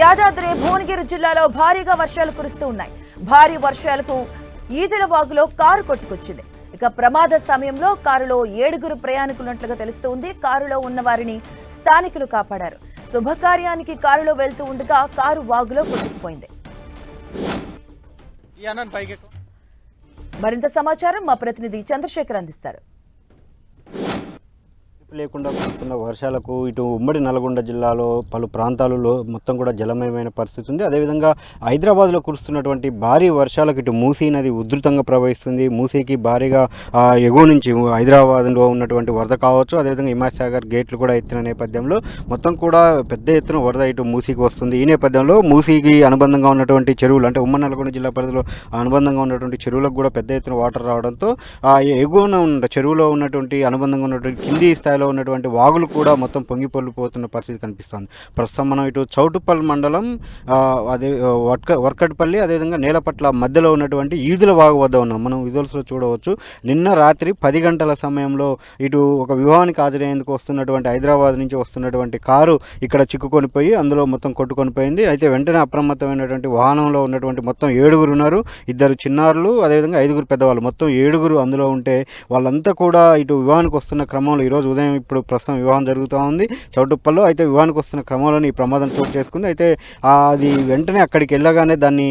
యాదాద్రి భువనగిరి జిల్లాలో భారీగా వర్షాలు కురుస్తూ ఉన్నాయి. భారీ వర్షాలకు ఈదెల వాగులో కారు కొట్టుకొచ్చింది. ఇక ప్రమాద సమయంలో కారులో ఏడుగురు ప్రయాణికులున్నట్లుగా తెలుస్తోంది. కారులో ఉన్న వారిని స్థానికులు కాపాడారు. శుభకార్యానికి కారులో వెళ్తూ ఉండగా కారు వాగులో కొట్టుకుపోయింది. మరింత సమాచారం మా ప్రతినిధి చంద్రశేఖర్ అందిస్తారు. లేకుండా కురుస్తున్న వర్షాలకు ఇటు ఉమ్మడి నల్గొండ జిల్లాలో పలు ప్రాంతాలలో మొత్తం కూడా జలమయమైన పరిస్థితి ఉంది. అదేవిధంగా హైదరాబాద్లో కురుస్తున్నటువంటి భారీ వర్షాలకు ఇటు మూసీ నది ఉధృతంగా ప్రవహిస్తుంది. మూసీకి భారీగా ఎగువ నుంచి హైదరాబాద్లో ఉన్నటువంటి వరద కావచ్చు అదేవిధంగా హిమాసాగర్ గేట్లు కూడా ఎత్తిన నేపథ్యంలో మొత్తం కూడా పెద్ద ఎత్తున వరద ఇటు మూసీకి వస్తుంది. ఈ నేపథ్యంలో మూసీకి అనుబంధంగా ఉన్నటువంటి చెరువులు అంటే ఉమ్మడి నల్గొండ జిల్లా పరిధిలో అనుబంధంగా ఉన్నటువంటి చెరువులకు కూడా పెద్ద ఎత్తున వాటర్ రావడంతో ఆ ఎగువన ఉన్న చెరువులో ఉన్నటువంటి అనుబంధంగా ఉన్నటువంటి కింది స్థాయిలో ఉన్నటువంటి వాగులు కూడా మొత్తం పొంగి పొల్లిపోతున్న పరిస్థితి కనిపిస్తుంది. ప్రస్తుతం మనం ఇటు చౌటుపల్లి మండలం అదే వర్క వర్కట్పల్లి అదేవిధంగా నేలపట్ల మధ్యలో ఉన్నటువంటి ఈదుల వాగు వద్ద ఉన్నాం. మనం విజువల్స్లో చూడవచ్చు. నిన్న రాత్రి పది గంటల సమయంలో ఇటు ఒక వివాహానికి హాజరయ్యేందుకు వస్తున్నటువంటి హైదరాబాద్ నుంచి వస్తున్నటువంటి కారు ఇక్కడ చిక్కుకొని పోయి అందులో మొత్తం కొట్టుకొని పోయింది. అయితే వెంటనే అప్రమత్తమైనటువంటి వాహనంలో ఉన్నటువంటి మొత్తం ఏడుగురు ఉన్నారు. ఇద్దరు చిన్నారులు అదేవిధంగా ఐదుగురు పెద్దవాళ్ళు. మొత్తం ఏడుగురు అందులో ఉంటే వాళ్ళంతా కూడా ఇటు వివాహానికి వస్తున్న క్రమంలో ఈరోజు ఉదయం ఇప్పుడు ప్రస్తుతం వివాహం జరుగుతూ ఉంది. చౌటుప్పల్లో అయితే వివాహానికి వస్తున్న క్రమంలోనే ఈ ప్రమాదం చోటు చేసుకుంది. అయితే అది వెంటనే అక్కడికి వెళ్ళగానే దాన్ని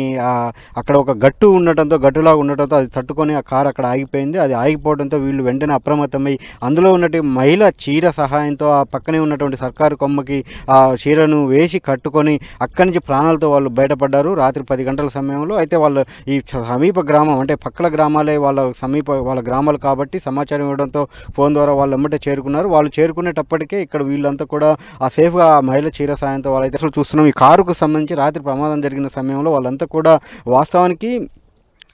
అక్కడ ఒక గట్టు ఉండటంతో గట్టులాగా ఉండటంతో అది తట్టుకొని ఆ కారు అక్కడ ఆగిపోయింది. అది ఆగిపోవడంతో వీళ్ళు వెంటనే అప్రమత్తమై అందులో ఉన్నటి మహిళ చీర సహాయంతో ఆ పక్కనే ఉన్నటువంటి సర్కారు కొమ్మకి ఆ చీరను వేసి కట్టుకొని అక్కడి నుంచి ప్రాణాలతో వాళ్ళు బయటపడ్డారు. రాత్రి పది గంటల సమయంలో అయితే వాళ్ళు ఈ సమీప గ్రామం అంటే పక్కల గ్రామాలే వాళ్ళ సమీప వాళ్ళ గ్రామాలు కాబట్టి సమాచారం ఇవ్వడంతో ఫోన్ ద్వారా వాళ్ళు ఎమ్మటే చేరుకున్నారు. వాళ్ళు చేరుకునేటప్పటికే ఇక్కడ వీళ్ళంతా కూడా ఆ సేఫ్గా ఆ మహిళ చీర సాయంతో వాళ్ళైతే అసలు చూస్తున్నాం. ఈ కారుకు సంబంధించి రాత్రి ప్రమాదం జరిగిన సమయంలో వాళ్ళంతా కూడా వాస్తవానికి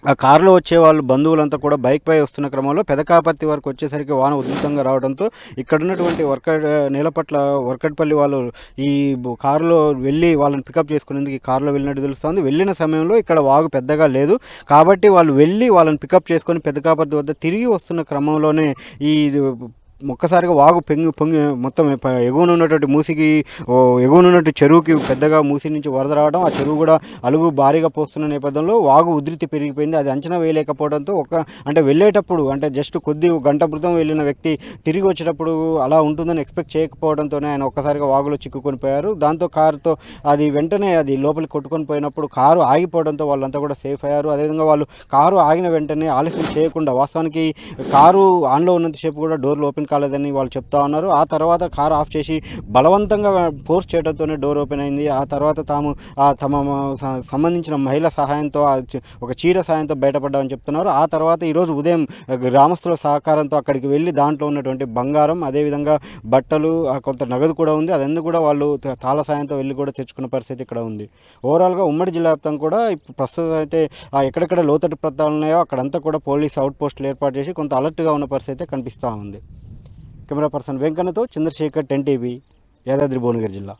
ఆ కారులో వచ్చే వాళ్ళు బంధువులంతా కూడా బైక్ పై వస్తున్న క్రమంలో పెదకాపర్తి వరకు వచ్చేసరికి వాన ఉధృతంగా రావడంతో ఇక్కడ ఉన్నటువంటి వర్కడ్ నేలపట్ల వర్కట్పల్లి వాళ్ళు ఈ కారులో వెళ్ళి వాళ్ళని పికప్ చేసుకునేందుకు ఈ కారులో వెళ్ళినట్టు తెలుస్తుంది. వెళ్ళిన సమయంలో ఇక్కడ వాగు పెద్దగా లేదు. కాబట్టి వాళ్ళు వెళ్ళి వాళ్ళని పికప్ చేసుకొని పెదకాపర్తి వద్ద తిరిగి వస్తున్న క్రమంలోనే ఈ ఒక్కసారిగా వాగు పొంగి పొంగి మొత్తం ఎగువనున్నటువంటి ఎగువన ఉన్నటువంటి మూసికి ఓ ఎగువన ఉన్నటువంటి చెరువుకి పెద్దగా మూసి నుంచి వరద రావడం ఆ చెరువు కూడా అలుగు భారీగా పోస్తున్న నేపథ్యంలో వాగు ఉధృతి పెరిగిపోయింది. అది అంచనా వేయలేకపోవడంతో ఒక అంటే వెళ్ళేటప్పుడు అంటే జస్ట్ కొద్ది గంట క్రితం వెళ్ళిన వ్యక్తి తిరిగి వచ్చేటప్పుడు అలా ఉంటుందని ఎక్స్పెక్ట్ చేయకపోవడంతోనే ఆయన ఒక్కసారిగా వాగులో చిక్కుకొని పోయారు. దాంతో కారుతో అది వెంటనే అది లోపలికి కొట్టుకొని పోయినప్పుడు కారు ఆగిపోవడంతో వాళ్ళంతా కూడా సేఫ్ అయ్యారు. అదేవిధంగా వాళ్ళు కారు ఆగిన వెంటనే ఆలస్యం చేయకుండా వాస్తవానికి కారు ఆన్లో ఉన్నంతసేపు కూడా డోర్లు ఓపెన్ కాలేదని వాళ్ళు చెప్తా ఉన్నారు. ఆ తర్వాత కార్ ఆఫ్ చేసి బలవంతంగా ఫోర్స్ చేయడంతోనే డోర్ ఓపెన్ అయింది. ఆ తర్వాత తాము ఆ తమ సంబంధించిన మహిళ సహాయంతో ఒక చీర సహాయంతో బయటపడ్డామని చెప్తున్నారు. ఆ తర్వాత ఈరోజు ఉదయం గ్రామస్తుల సహకారంతో అక్కడికి వెళ్ళి దాంట్లో ఉన్నటువంటి బంగారం అదేవిధంగా బట్టలు ఆ కొంత నగదు కూడా ఉంది. అదన్నీ కూడా వాళ్ళు త- తాళ సాయంతో వెళ్ళి కూడా తెచ్చుకున్న పరిస్థితి ఇక్కడ ఉంది. ఓవరాల్గా ఉమ్మడి జిల్లా వ్యాప్తం కూడా ప్రస్తుతం అయితే ఆ ఎక్కడెక్కడ లోతట్టు ప్రాంతాలు ఉన్నాయో అక్కడంతా కూడా పోలీస్ అవుట్ పోస్టులు ఏర్పాటు చేసి కొంత అలర్ట్గా ఉన్న పరిస్థితి అయితే కనిపిస్తూ ఉంది. కెమెరా పర్సన్ వెంకన్నతో చంద్రశేఖర్ టెన్ టీవీ యాదాద్రి భువనగిరి జిల్లా.